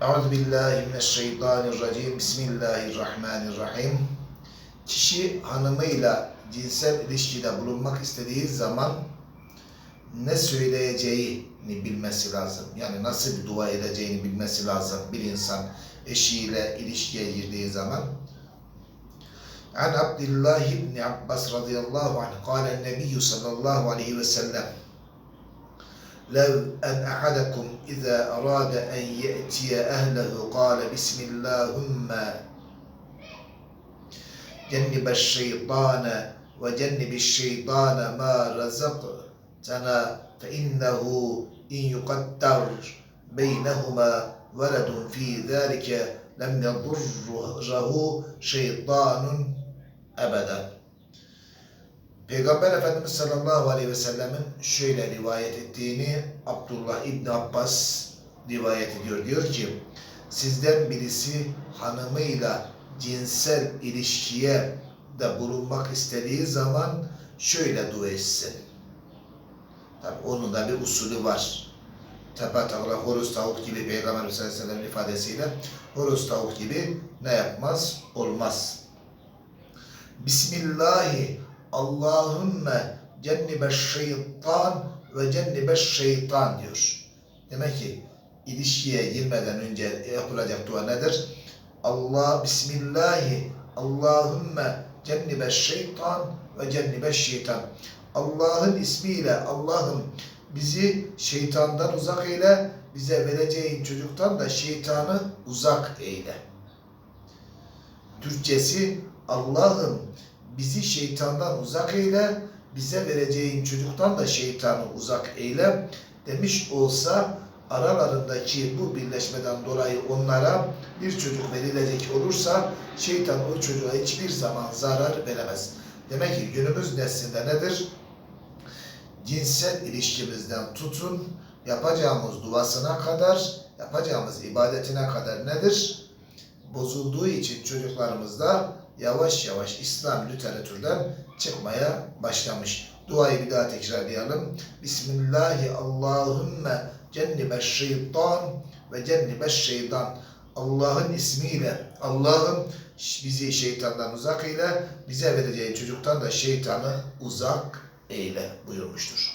Euzu billahi mineşşeytanirracim. Bismillahirrahmanirrahim. Kişi hanımıyla cinsel ilişkide bulunmak istediği zaman ne söyleyeceğini bilmesi lazım. Yani nasıl bir dua edeceğini bilmesi lazım bir insan eşiyle ilişkiye girdiği zaman. An Abdullah ibn Abbas radıyallahu anh kâle nebiyyü sallallahu aleyhi ve sellem لو أن أحدكم إذا أراد أن يأتي أهله قال بسم اللهم جنب الشيطان وجنب الشيطان ما رزقتنا فإنه إن يقدر بينهما ولد في ذلك لم يضره شيطان أبدا. Peygamber Efendimiz sallallahu aleyhi ve sellemin şöyle rivayet ettiğini Abdullah İbni Abbas rivayet ediyor. Diyor ki sizden birisi hanımıyla cinsel ilişkiye de bulunmak istediği zaman şöyle dua etsin. Tabi onun da bir usulü var. Tepe takla horoz tavuk gibi Peygamber sellem ifadesiyle horoz tavuk gibi ne yapmaz? Olmaz. Bismillahi Allahümme cennibe şeytan ve cennibe şeytan diyor. Demek ki ilişkiye girmeden önce yapılacak dua nedir? Allah Bismillahi Allahümme cennibe şeytan ve cennibe şeytan. Allah'ın ismiyle Allah'ım bizi şeytandan uzak eyle, bize vereceğin çocuktan da şeytanı uzak eyle. Türkçesi Allah'ım bizi şeytandan uzak eyle, bize vereceğin çocuktan da şeytanı uzak eyle demiş olsa aralarındaki bu birleşmeden dolayı onlara bir çocuk verilecek olursa şeytan o çocuğa hiçbir zaman zarar veremez. Demek ki günümüz neslinde nedir? Cinsel ilişkimizden tutun, yapacağımız duasına kadar, yapacağımız ibadetine kadar nedir? Bozulduğu için çocuklarımızda yavaş yavaş İslam literatürden çıkmaya başlamış. Duayı bir daha tekrarlayalım. Bismillahi Allahümme cennibe şeytan ve cennibe şeytan. Allah'ın ismiyle Allah'ım bizi şeytandan uzak eyle, bize vereceği çocuktan da şeytanı uzak eyle buyurmuştur.